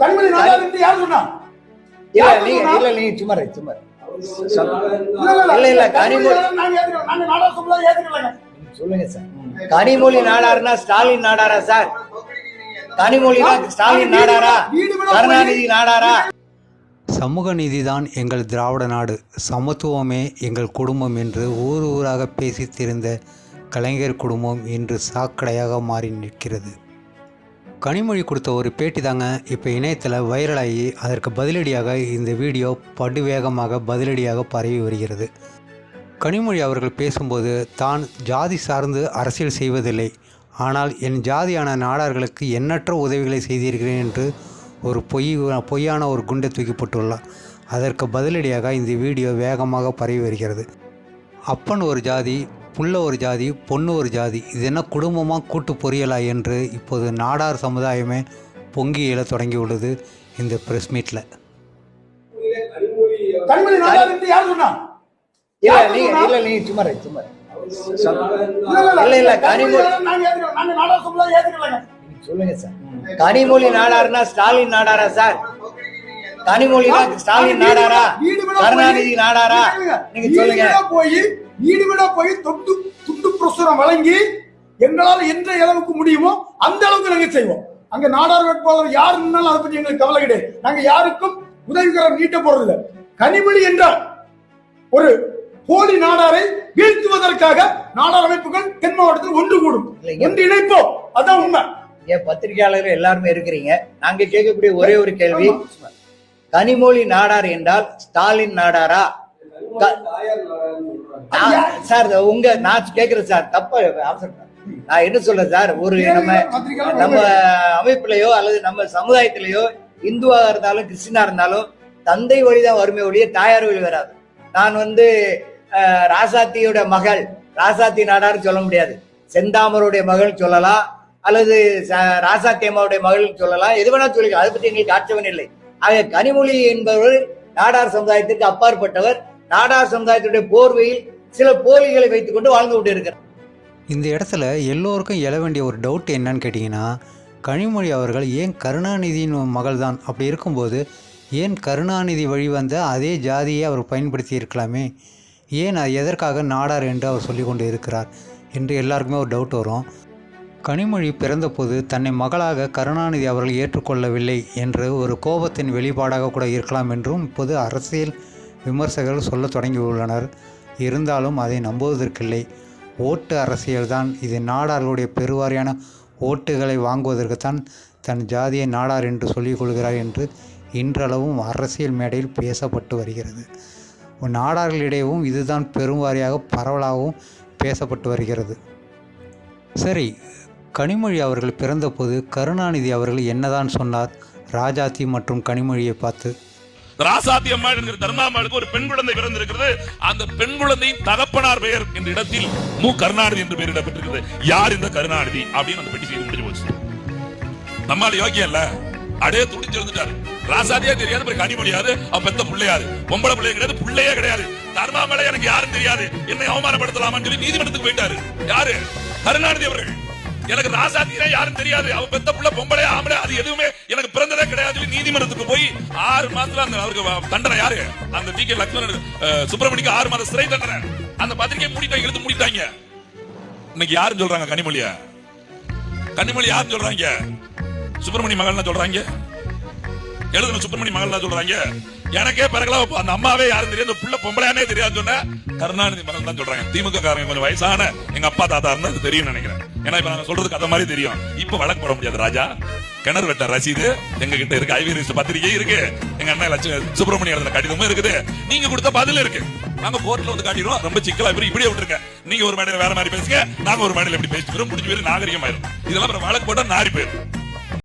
கனிமொழி நாடார் என்று யார் சொன்னா? இல்ல நீங்க? இல்ல நீங்க சும்மா சும்மா. இல்ல, இல்ல, கனிமொழி. சொல்லுங்க சார். கனிமொழி ஸ்டாலின் நாடாரா சார்? கனிமொழினா ஸ்டாலின் நாடாரா? கருணாநிதி நாடாரா? சமூக நீதிதான் எங்கள் திராவிட நாடு. சமத்துவமே எங்கள் குடும்பம் என்று ஊர் ஊராக பேசி திரிந்த கலைஞர் குடும்பம் இன்று சாக்கடையாக மாறி நிற்கிறது. கனிமொழி கொடுத்த ஒரு பேட்டி தாங்க இப்போ இணையத்தில் வைரலாகி அதற்கு பதிலடியாக இந்த வீடியோ படுவேகமாக பதிலடியாக பரவி வருகிறது. கனிமொழி அவர்கள் பேசும்போது தான் ஜாதி சார்ந்து அரசியல் செய்வதில்லை. ஆனால் என் ஜாதியான நாடார்களுக்கு எண்ணற்ற உதவிகளை செய்திருக்கிறேன் என்று ஒரு பொய் பொய்யான ஒரு குண்டை தூக்கிப்பட்டுள்ளார். அதற்கு பதிலடியாக இந்த வீடியோ வேகமாக பரவி வருகிறது. அப்பன் ஒரு ஜாதி புள்ள ஒரு ஜாதி பொண்ணு ஒரு ஜாதி இது என்ன குடும்பமாக கூட்டு பொரியலா என்று இப்போது நாடார் சமுதாயமே பொங்கி எழத் தொடங்கியுள்ளது இந்த ப்ரெஸ் மீட்டில். சொல்லுங்க சார் கனிமொழி நாடாருன்னா ஸ்டாலின் நாடாரா சார் கனிமொழினா ஸ்டாலின் நாடாரா கருணாநிதி நாடாரா நீங்க சொல்லுங்க விட போய் வீடு விட போய் தொண்டு பிரசுரம் வழங்கி எங்களால எந்த அளவுக்கு முடியுமோ அந்த அளவுக்கு நாங்க செய்வோம். அங்க நாடார் வேட்பாளர் யார் நின்னாலும் அதை பத்தி எங்களுக்கு கவலை கிடையாது. நாங்க யாருக்கும் உதவிகரம் நீட்ட போறது இல்ல கனிமொழி என்றால் ஒரு போலி நாடாரை வீழ்த்துவதற்காக நாடார் அமைப்புகள் தென் மாவட்டத்தில் ஒன்று கூடும். ஒன்று இணைப்போம். அதான் உண்மை. ஏன் பத்திரிகையாளர்கள் எல்லாருமே இருக்கிறீங்க. நாங்க கேட்கக்கூடிய ஒரே ஒரு கேள்வி. கனிமொழி நாடார் என்றால் ஸ்டாலின் நாடாரா. சார் உங்க நான் கேக்குறேன் சார் தப்ப அவசரம் நான் என்ன சொல்றேன் சார் ஒரு நம்ம நம்ம அமைப்புலயோ அல்லது நம்ம சமுதாயத்திலேயோ இந்துவா இருந்தாலும் கிறிஸ்டினா இருந்தாலும் தந்தை வழிதான் வறுமை ஒழிய தாயார் வழி வராது. நான் வந்து ராசாத்தியோட மகள் ராசாத்தி நாடார் சொல்ல முடியாது. செந்தாமருடைய மகள் சொல்லலாம் அல்லது ச- ராசாத்தி அம்மாவுடைய மகள் சொல்லலாம் எது வேணா சொல்லிக்கலாம். அதை பத்தி எங்களுக்கு ஆட்சேபம் இல்லை. ஆக கனிமொழி என்பவர் நாடார் சமுதாயத்திற்கு அப்பாற்பட்டவர். நாடார் சமுதாயத்துடைய போர்வையில் சில போலிகளை வைத்துக் கொண்டு வாழ்ந்து கொண்டு இருக்கிறார் இந்த இடத்துல எல்லோருக்கும் எழ வேண்டிய ஒரு டவுட் என்னன்னு கேட்டிங்கன்னா கனிமொழி அவர்கள் ஏன் கருணாநிதியின் மகள் தான் அப்படி இருக்கும்போது ஏன் கருணாநிதி வழிவந்த அதே ஜாதியை அவர் பயன்படுத்தி இருக்கலாமே? ஏன் அது எதற்காக நாடார் என்று அவர் சொல்லி கொண்டு இருக்கிறார்? என்று எல்லாருக்குமே ஒரு டவுட் வரும். கனிமொழி பிறந்தபோது தன்னை மகளாக கருணாநிதி அவர்கள் ஏற்றுக்கொள்ளவில்லை என்று ஒரு கோபத்தின் வெளிப்பாடாக கூட இருக்கலாம் என்றும் இப்போது அரசியல் விமர்சகர்கள் சொல்ல தொடங்கியுள்ளனர். இருந்தாலும் அதை நம்புவதற்கில்லை. ஓட்டு அரசியல்தான். இது நாடார்களுடைய பெருவாரியான ஓட்டுகளை வாங்குவதற்குத்தான் தன் ஜாதியை நாடார் என்று சொல்லிக் கொள்கிறார் என்று இன்றளவும் அரசியல் மேடையில் பேசப்பட்டு வருகிறது. நாடார்களிடையவும் இதுதான் பெருவாரியாக பரவலாகவும் பேசப்பட்டு வருகிறது. சரி கனிமொழி அவர்கள் பிறந்தபோது கருணாநிதி அவர்கள் என்னதான் சொன்னார்? ராஜாத்தி மற்றும் கனிமொழியை பார்த்து ராசாத்தி அம்மாள் என்கிற தர்மாம்மாளுக்கு ஒரு பெண் குழந்தை பிறந்திருக்கிறது. அந்த பெண் குழந்தையின் தகப்பனார் பெயர் என்ற இடத்தில் மு. கருணாநிதி என்று பெயரிடப்பட்டிருக்கிறது யார் இந்த கருணாநிதி அப்படின்னு அந்த பெட்டி செய்து முடிஞ்சு போச்சு. நம்மால் யோக்கியம் இல்ல. அடே துடிச்சு எழுந்துட்டாரு. ராசாதியா தெரியாது பிறகு கனிமொழியாது அவ பெத்த பிள்ளையாது பொம்பளை பிள்ளை கிடையாது பிள்ளையே கிடையாது. தர்மாமலை எனக்கு யாரும் தெரியாது. என்னை அவமானப்படுத்தலாமான்னு சொல்லி நீதிமன்றத்துக்கு போயிட்டாரு. யாரு? கருணாநிதி அவர்கள். எனக்கு ராசாத்தியா யாரும் தெரியாது. அவ பெத்த புள்ள பொம்பளை ஆம்பளை அது எதுவுமே எனக்கு பிறந்ததே கிடையாது. நீதிமன்றத்துக்கு போய் ஆறு மாசத்துல அந்த அவருக்கு தண்டனை யாரு? அந்த டி கே லட்சுமணன் சுப்பிரமணிக்கு ஆறு மாத சிறை தண்டனை. அந்த பத்திரிகை மூடிட்டாங்க இழுத்து மூடிட்டாங்க. இன்னைக்கு யாரும் சொல்றாங்க கனிமொழிய? கனிமொழி யாரும் சொல்றாங்க? சுப்பிரமணிய மகள்னா சொல்றாங்க? எழுதுன சுப்பிரமணி மகள் சொல்றாங்க. எனக்கே பிறகுலாம் அந்த அம்மாவே யாரும் தெரியாது. புள்ள பொம்பளையானே தெரியாது சொன்ன கருணாநிதி மகன் தான் சொல்றாங்க. திமுக காரங்க கொஞ்சம் வயசான எங்க அப்பா தாத்தா இருந்தா அது தெரியும் நினைக்கிறேன். ஏன்னா இப்ப நாங்க சொல்றதுக்கு அந்த மாதிரி தெரியும். இப்ப வழக்கு போட முடியாது ராஜா. கிணறு வெட்ட ரசீது எங்க கிட்ட இருக்கு ஐவிரிஸ் பத்திரிகை இருக்கு. எங்க அண்ணன் லட்ச சுப்பிரமணிய எழுதின கடிதமும் இருக்குது. நீங்க கொடுத்த பதில் இருக்கு. நாங்க கோர்ட்ல வந்து காட்டிடுவோம் ரொம்ப சிக்கலா இப்படி இப்படியே விட்டுருங்க நீங்க ஒரு மேடையில வேற மாதிரி பேசுங்க. நாங்க ஒரு மேடையில இப்படி பேசிக்கிறோம்? முடிஞ்சு போயிரு நாகரிகமாயிரும். இதெல்லாம் வழக்கு போட்டா நாரி போயிரும்.